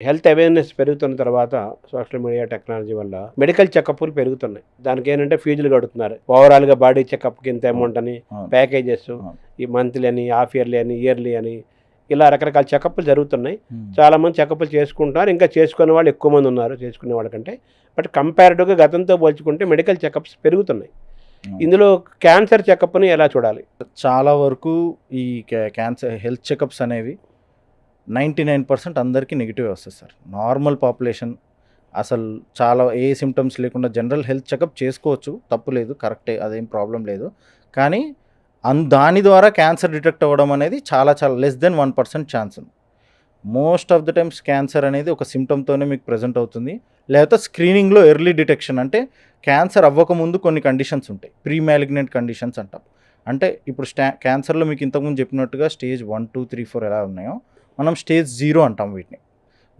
Health awareness పెరుగుతున్న తర్వాత social media technology వల్ల మెడికల్ చెకప్లు పెరుగుతున్నాయి దానికి ఏంటంటే ఫీజులు కడుతున్నారు ఓవరాల్గా బాడీ చెకప్కి ఇంత అమౌంట్ అని. ప్యాకేజెస్. ఈ మంత్లీ అని హాఫ్ ఇయర్లీ అని ఇయర్లీ అని ఇలా రకరకాల చెకప్లు జరుగుతున్నాయి ఉమ్. చాలా మంది చెకప్లు చేసుకుంటున్నారు ఇంకా చేసుకునే వాళ్ళు ఎక్కువ మంది ఉన్నారు చేసుకునే వాళ్ళకంటే బట్ కంపారిటివ్గా గతంతో పోల్చుకుంటే మెడికల్ చెకప్స్ పెరుగుతున్నాయి. ఇందులో క్యాన్సర్ చెకప్ని ఎలా చూడాలి చాలా వరకు ఈ క్యా- క్యాన్సర్ హెల్త్ చెకప్స్ అనేవి నైంటీ నైన్ పర్సెంట్ అందరికీ నెగిటివ్ వస్తుంది సార్. నార్మల్ పాపులేషన్ అసలు చాలా ఏ సిమ్టమ్స్ లేకుండా జనరల్ హెల్త్ చెకప్ చేసుకోవచ్చు తప్పు లేదు కరెక్టే అదేం ప్రాబ్లం లేదు. కానీ అన్ దాని ద్వారా క్యాన్సర్ డిటెక్ట్ అవ్వడం అనేది చాలా చాలా less than one percent chance. ఉంది most of the times cancer అనేది ఒక సిమ్టమ్తోనే మీకు ప్రజెంట్ అవుతుంది. లేకపోతే స్క్రీనింగ్లో ఎర్లీ డిటెక్షన్ అంటే క్యాన్సర్ అవ్వకముందు కొన్ని కండిషన్స్ ఉంటాయి. ప్రీ మ్యాలిగ్నెంట్ కండిషన్స్ అంటాం. అంటే ఇప్పుడు స్టా క్యాన్సర్లో మీకు ఇంతకుముందు చెప్పినట్టుగా stage one two three four ఎలా ఉన్నాయో మనం స్టేజ్ జీరో అంటాం వీటిని.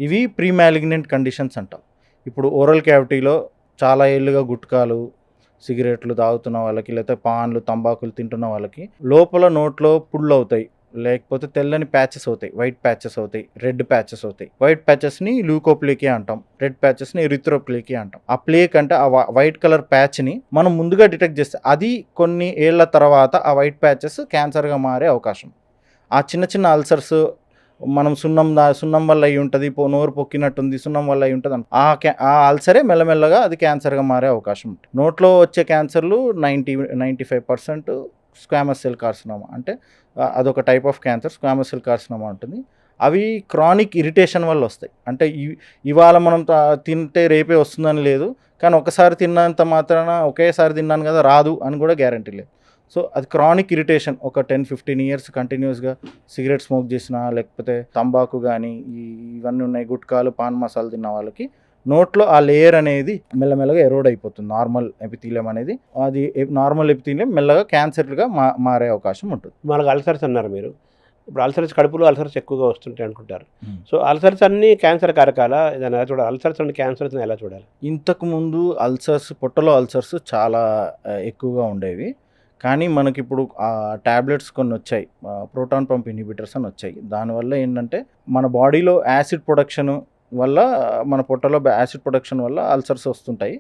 ఇవి ప్రీ మ్యాలిగ్నెంట్ కండిషన్స్ అంటాం. ఇప్పుడు ఓరల్ క్యావిటీలో చాలా ఏళ్ళుగా గుట్కాలు సిగరెట్లు తాగుతున్న వాళ్ళకి లేకపోతే పాన్లు తంబాకులు తింటున్న వాళ్ళకి లోపల నోట్లో పుళ్ళు అవుతాయి. లేకపోతే తెల్లని ప్యాచెస్ అవుతాయి. వైట్ ప్యాచెస్ అవుతాయి. రెడ్ ప్యాచెస్ అవుతాయి. వైట్ ప్యాచెస్ని లూకోప్లేకి అంటాం. రెడ్ ప్యాచెస్ని ఎరిథ్రోప్లేకి అంటాం. ఆ ప్లేక్ అంటే ఆ వైట్ కలర్ ప్యాచ్ని మనం ముందుగా డిటెక్ట్ చేస్తే అది కొన్ని ఏళ్ళ తర్వాత ఆ వైట్ ప్యాచెస్ క్యాన్సర్గా మారే అవకాశం. ఆ చిన్న చిన్న అల్సర్స్ మనం సున్నం దా సున్నం వల్ల అయి ఉంటుంది పో నోరు పొక్కినట్టుంది సున్నం వల్ల అయి ఉంటుంది అని. ఆ క్యా ఆ అల్సరే మెల్లమెల్లగా అది క్యాన్సర్గా మారే అవకాశం ఉంటుంది. నోట్లో వచ్చే క్యాన్సర్లు ninety ninety five percent squamous cell carcinoma అంటే అదొక type of cancer squamous cell carcinoma ఉంటుంది. అవి క్రానిక్ ఇరిటేషన్ వల్ల వస్తాయి. అంటే ఇవాళ మనం తింటే రేపే వస్తుందని లేదు కానీ ఒకసారి తిన్నంత మాత్రాన ఒకేసారి తిన్నాను కదా రాదు అని కూడా గ్యారంటీ లేదు. సో అది క్రానిక్ ఇరిటేషన్ ఒక టెన్ ఫిఫ్టీన్ ఇయర్స్ కంటిన్యూస్గా సిగరెట్ స్మోక్ చేసిన లేకపోతే తంబాకు కానీ ఇవన్నీ ఉన్నాయి గుట్కాలు పాన్ మసాలా తిన్న వాళ్ళకి నోట్లో ఆ లేయర్ అనేది మెల్లమెల్లగా ఎరోడ్ అయిపోతుంది. నార్మల్ ఎపిథీలియం అనేది అది నార్మల్ ఎపిథీలియం మెల్లగా క్యాన్సర్గా మా మారే అవకాశం ఉంటుంది. మనకు అల్సర్స్ అన్నారు మీరు. ఇప్పుడు అల్సర్స్ కడుపులో అల్సర్స్ ఎక్కువగా వస్తుంటాయి అనుకుంటారు. సో అల్సర్స్ అన్ని క్యాన్సర్ కారకాలా దాన్ని ఎలా చూడాలి? అల్సర్స్ అండ్ క్యాన్సర్స్ ఎలా చూడాలి? ఇంతకు ముందు అల్సర్స్ పొట్టలో అల్సర్స్ చాలా ఎక్కువగా ఉండేవి. కానీ మనకి ఇప్పుడు ఆ ట్యాబ్లెట్స్ కొన్ని వచ్చాయి ప్రోటాన్ పంప్ ఇన్హిబిటర్స్ అని వచ్చాయి. దానివల్ల ఏంటంటే మన బాడీలో యాసిడ్ ప్రొడక్షన్ వల్ల మన పొట్టలో యాసిడ్ ప్రొడక్షన్ వల్ల అల్సర్స్ వస్తుంటాయి.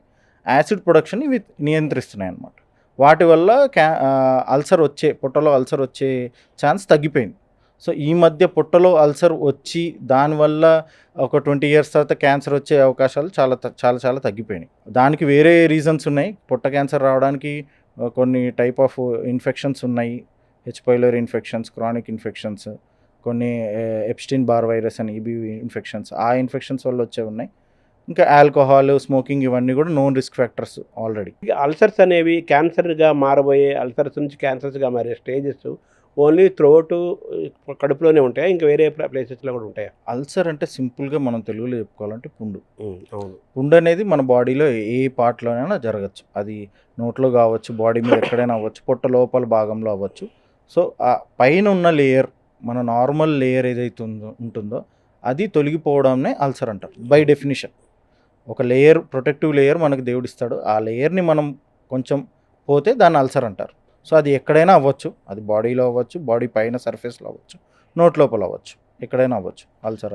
యాసిడ్ ప్రొడక్షన్ ఇవి నియంత్రిస్తున్నాయి అన్నమాట వాటి వల్ల క్యా అల్సర్ వచ్చే పొట్టలో అల్సర్ వచ్చే ఛాన్స్ తగ్గిపోయింది. సో ఈ మధ్య పొట్టలో అల్సర్ వచ్చి దానివల్ల ఒక ట్వంటీ ఇయర్స్ తర్వాత క్యాన్సర్ వచ్చే అవకాశాలు చాలా చాలా చాలా తగ్గిపోయినాయి. దానికి వేరే రీజన్స్ ఉన్నాయి. పొట్ట క్యాన్సర్ రావడానికి కొన్ని టైప్ ఆఫ్ ఇన్ఫెక్షన్స్ ఉన్నాయి. H pylori infections chronic infections కొన్ని ఎప్స్టిన్ బార్ వైరస్ అని ఇవి ఇన్ఫెక్షన్స్ ఆ ఇన్ఫెక్షన్స్ వల్ల వచ్చే ఉన్నాయి. ఇంకా ఆల్కహాల్ స్మోకింగ్ ఇవన్నీ కూడా known risk factors already ulcers అనేవి క్యాన్సర్గా మారబోయే అల్సర్స్ నుంచి క్యాన్సర్స్గా మారే స్టేజెస్ ఓన్లీ త్రోట్ కడుపులోనే ఉంటాయా? ఇంకా వేరే ప్లేసెస్లో కూడా ఉంటాయా? అల్సర్ అంటే సింపుల్గా మనం తెలుగులో చెప్పుకోవాలంటే పుండు. అవును. పుండు అనేది మన బాడీలో ఏ పార్ట్లోనైనా జరగచ్చు. అది నోట్లో కావచ్చు బాడీ మీద ఎక్కడైనా అవ్వచ్చు పొట్ట లోపల భాగంలో అవ్వచ్చు. సో ఆ పైన ఉన్న లేయర్ మన నార్మల్ లేయర్ ఏదైతే ఉందో ఉంటుందో అది తొలగిపోవడాన్నే అల్సర్ అంటారు బై డెఫినిషన్. ఒక లేయర్ ప్రొటెక్టివ్ లేయర్ మనకు దేవుడిస్తాడు. ఆ లేయర్ని మనం కొంచెం పోతే దాన్ని అల్సర్ అంటారు. సో అది ఎక్కడైనా అవ్వచ్చు. అది బాడీలో అవ్వచ్చు బాడీ పైన సర్ఫేస్లో అవ్వచ్చు నోట్ లోపల అవ్వచ్చు. ఎక్కడైనా అవ్వచ్చు అల్సర్ అనేది.